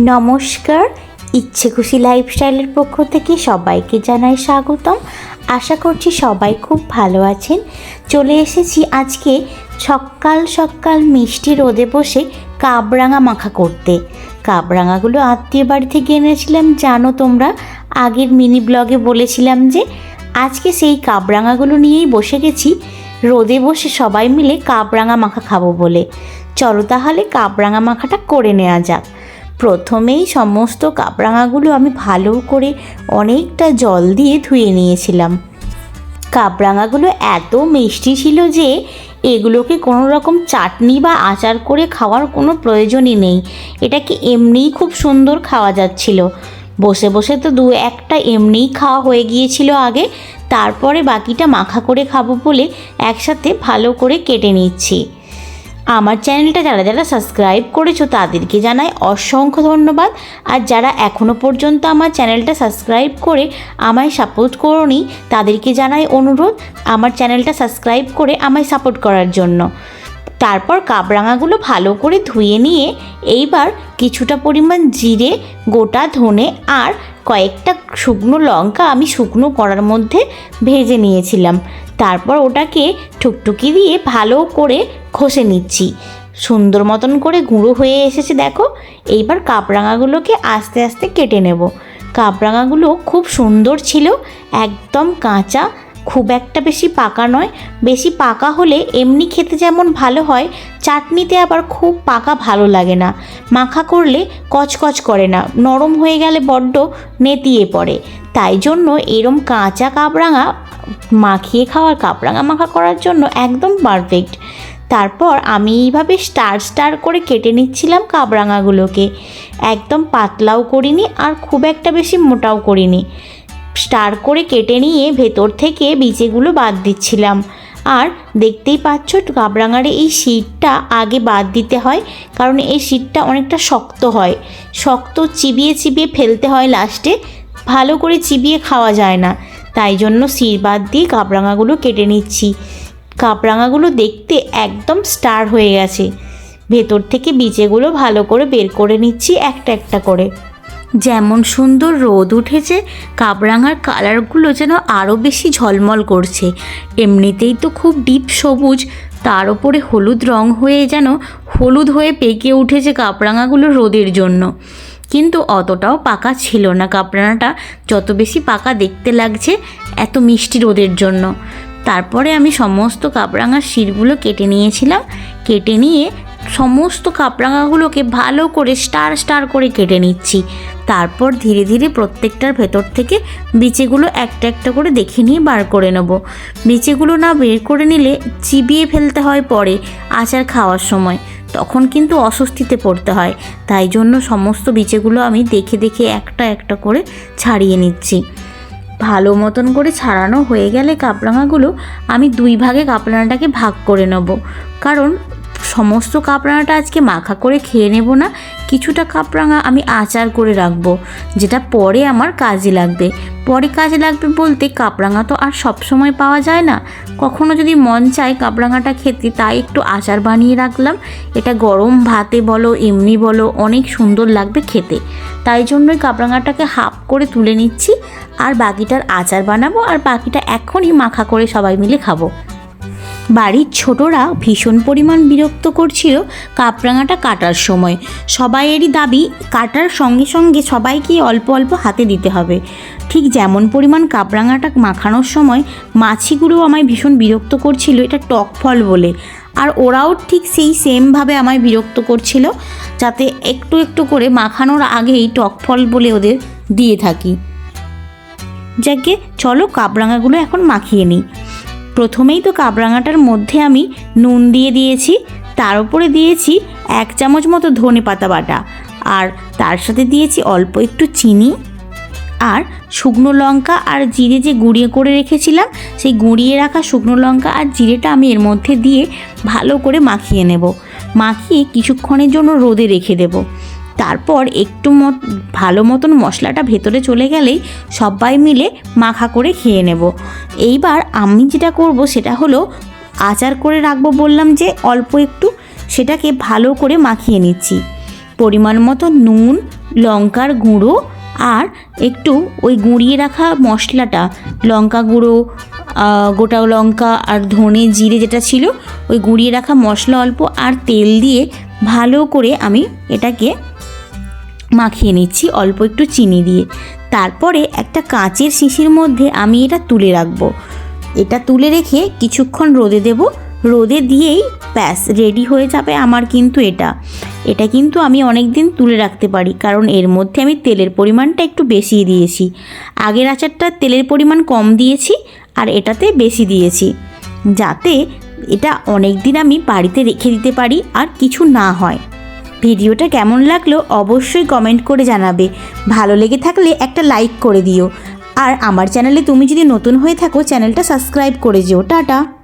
নমস্কার। ইচ্ছে খুশি লাইফস্টাইলের পক্ষ থেকে সবাইকে জানাই স্বাগতম। আশা করছি সবাই খুব ভালো আছেন। চলে এসেছি আজকে সকাল সকাল মিষ্টি রোদে বসে কাবরাঙা মাখা করতে। কাবরাঙাগুলো আত্মীয় বাড়ি থেকে এনেছিলাম, জানো তোমরা। আগের মিনি ব্লগে বলেছিলাম যে, আজকে সেই কাবরাঙাগুলো নিয়েই বসে গেছি। রোদে বসে সবাই মিলে কাবরাঙা মাখা খাব বলে। চলো তাহলে কাবরাঙা মাখাটা করে নেওয়া যাক। প্রথমেই সমস্ত কাবরাঙাগুলো আমি ভালো করে অনেকটা জল দিয়ে ধুয়ে নিয়েছিলাম। কাবরাঙাগুলো এত মিষ্টি ছিল যে এগুলোকে কোনো রকম চাটনি বা আচার করে খাওয়ার কোনো প্রয়োজনই নেই। এটাকে এমনিই খুব সুন্দর খাওয়া যাচ্ছিল। বসে বসে তো দু একটা এমনিই খাওয়া হয়ে গিয়েছিল আগে, তারপরে বাকিটা মাখা করে খাব বলে একসাথে ভালো করে কেটে নিচ্ছি। আমার চ্যানেলটা যারা যারা সাবস্ক্রাইব করেছ তাদেরকে জানাই অসংখ্য ধন্যবাদ। আর যারা এখনও পর্যন্ত আমার চ্যানেলটা সাবস্ক্রাইব করে আমায় সাপোর্ট করোনি, তাদেরকে জানাই অনুরোধ আমার চ্যানেলটা সাবস্ক্রাইব করে আমায় সাপোর্ট করার জন্য। তারপর কাবরাঙাগুলো ভালো করে ধুয়ে নিয়ে এইবার কিছুটা পরিমাণ জিরে, গোটা ধনে আর কয়েকটা শুকনো লঙ্কা আমি শুকনো করার মধ্যে ভেজে নিয়েছিলাম। তারপর ওটাকে ঠুকটুকি দিয়ে ভালো করে ঘষে নিচ্ছি। সুন্দর মতন করে গুঁড়ো হয়ে এসেছে দেখো। এইবার কাবরাঙাগুলোকে আস্তে আস্তে কেটে নেব। কাবরাঙাগুলো খুব সুন্দর ছিল, একদম কাঁচা খুব একটা বেশি পাকা নয়। বেশি পাকা হলে এমনি খেতে যেমন ভালো হয়, চাটনিতে আবার খুব পাকা ভালো লাগে না। মাখা করলে কচকচ করে না, নরম হয়ে গেলে বড্ড নেতিয়ে পড়ে। তাই জন্য এরম কাঁচা কাবরাঙা মাখিয়ে খাওয়ার কাবরাঙা মাখা করার জন্য একদম পারফেক্ট তারপর আমি এইভাবে স্টার স্টার করে কেটে নিচ্ছিলাম কাবরাঙাগুলোকে একদম পাতলাও করিনি আর খুব একটা বেশি মোটাও করিনি। স্টার করে কেটে নিয়ে ভেতর থেকে বীজেগুলো বাদ দিচ্ছিলাম। আর দেখতেই পাচ্ছ কাবরাঙার এই শীতটা আগে বাদ দিতে হয়, কারণ এই শীতটা অনেকটা শক্ত হয়। শক্ত চিবিয়ে চিবিয়ে ফেলতে হয় লাস্টে, ভালো করে চিবিয়ে খাওয়া যায় না। তাই জন্য শির বাদ দিয়ে কাবরাঙাগুলো কেটে নিচ্ছি। কাবরাঙাগুলো দেখতে একদম স্টার হয়ে গেছে। ভেতর থেকে বীজেগুলো ভালো করে বের করে নিচ্ছি একটা একটা করে। যেমন সুন্দর রোদ উঠেছে, কাবরাঙার কালারগুলো যেন আরও বেশি ঝলমল করছে। এমনিতেই তো খুব ডিপ সবুজ, তার ওপরে হলুদ রং হয়ে যেন হলুদ হয়ে পেকে উঠেছে কাবরাঙাগুলো রোদের জন্য। কিন্তু অতটাও পাকা ছিল না কাপড়ানাটা যত বেশি পাকা দেখতে লাগছে, এত মিষ্টি রোদের জন্য। তারপরে আমি সমস্ত কাপড়াঙার শিরগুলো কেটে নিয়েছিলাম, কেটে নিয়ে সমস্ত কাপড়াঙাগুলোকে ভালো করে স্টার স্টার করে কেটে নিচ্ছি। তারপর ধীরে ধীরে প্রত্যেকটার ভেতর থেকে বিচেগুলো একটা একটা করে দেখে নিয়ে বার করে নেব। বিচেগুলো না বের করে নিলে চিবিয়ে ফেলতে হয় পরে আচার খাওয়ার সময়। তখন কিন্তু অস্বস্তিতে পড়তে হয়। তাই জন্য সমস্ত বিচেগুলো আমি দেখে দেখে একটা একটা করে ছাড়িয়ে নিচ্ছি। ভালো মতন করে ছাড়ানো হয়ে গেলে কাপড়াঙাগুলো আমি দুই ভাগে কাপড়ানাটাকে ভাগ করে নেব। কারণ সমস্ত কাপড়ানাটা আজকে মাখা করে খেয়ে নেব না কিছুটা কাপড়াঙা আমি আচার করে রাখব, যেটা পরে আমার কাজে লাগবে। পরে কাজে লাগবে বলতে কাপড়াঙা তো আর সব সময় পাওয়া যায় না। কখনো যদি মন চায় কাপড়াঙাটা খেতে, তাই একটু আচার বানিয়ে রাখলাম। এটা গরম ভাতে বলো, এমনি বলো, অনেক সুন্দর লাগবে খেতে। তাই জন্যই কাপড়াঙাটাকে হাফ করে তুলে নিচ্ছি। আর বাকিটার আচার বানাবো, আর বাকিটা এখনই মাখা করে সবাই মিলে খাব। বাড়ির ছোটরা ভীষণ পরিমাণ বিরক্ত করছিল কাপরাঙাটা কাটার সময়। সবাইয়েরই দাবি, কাটার সঙ্গে সঙ্গে সবাইকে অল্প অল্প হাতে দিতে হবে। ঠিক যেমন পরিমাণ কাপরাঙাটা মাখানোর সময় মাছিগুলো আমায় ভীষণ বিরক্ত করছিল, এটা টক ফল বলে। আর ওরাও ঠিক সেই সেমভাবে আমায় বিরক্ত করছিল, যাতে একটু একটু করে মাখানোর আগেই টক ফল বলে ওদের দিয়ে থাকি। যাকে, চলো কাবরাঙাগুলো এখন মাখিয়ে নিই। প্রথমেই তো কাবরাঙাটার মধ্যে আমি নুন দিয়ে দিয়েছি, তার উপরে দিয়েছি এক চামচ মতো ধনে পাতা বাটা, আর তার সাথে দিয়েছি অল্প একটু চিনি। আর শুকনো লঙ্কা আর জিরে যে গুঁড়িয়ে করে রেখেছিলাম, সেই গুঁড়িয়ে রাখা শুকনো লঙ্কা আর জিরেটা আমি এর মধ্যে দিয়ে ভালো করে মাখিয়ে নেব। মাখিয়ে কিছুক্ষণের জন্য রোদে রেখে দেবো। তারপর একটু মত, ভালো মতন মশলাটা ভেতরে চলে গেলেই সবাই মিলে মাখা করে খেয়ে নেব। এইবার আমি যেটা করব সেটা হলো আচার করে রাখব বললাম যে অল্প একটু, সেটাকে ভালো করে মাখিয়ে নিচ্ছি। পরিমাণ মতো নুন, লঙ্কার গুঁড়ো আর একটু ওই গুঁড়িয়ে রাখা মশলাটা, লঙ্কা গুঁড়ো গোটা লঙ্কা আর ধনে জিরে যেটা ছিল, ওই গুঁড়িয়ে রাখা মশলা অল্প আর তেল দিয়ে ভালো করে আমি এটাকে মাখিয়ে নিচ্ছি অল্প একটু চিনি দিয়ে। তারপরে একটা কাঁচের শিশির মধ্যে আমি এটা তুলে রাখব। এটা তুলে রেখে কিছুক্ষণ রোদে দেব। রোদে দিয়েই ব্যাস রেডি হয়ে যাবে আমার কিন্তু এটা। এটা কিন্তু আমি অনেক দিন তুলে রাখতে পারি, কারণ এর মধ্যে আমি তেলের পরিমাণটা একটু বেশি দিয়েছি। আগের আচারটা তেলের পরিমাণ কম দিয়েছি আর এটাতে বেশি দিয়েছি। যাতে এটা অনেক দিন আমি বাড়িতে রেখে দিতে পারি আর কিছু না হয়। ভিডিওটা কেমন লাগল অবশ্যই কমেন্ট করে জানাবে। ভালো লেগে থাকলে একটা লাইক করে দিও। আর আমার চ্যানেলে তুমি যদি নতুন হয়ে থাকো চ্যানেলটা সাবস্ক্রাইব করে যেও। টাটা!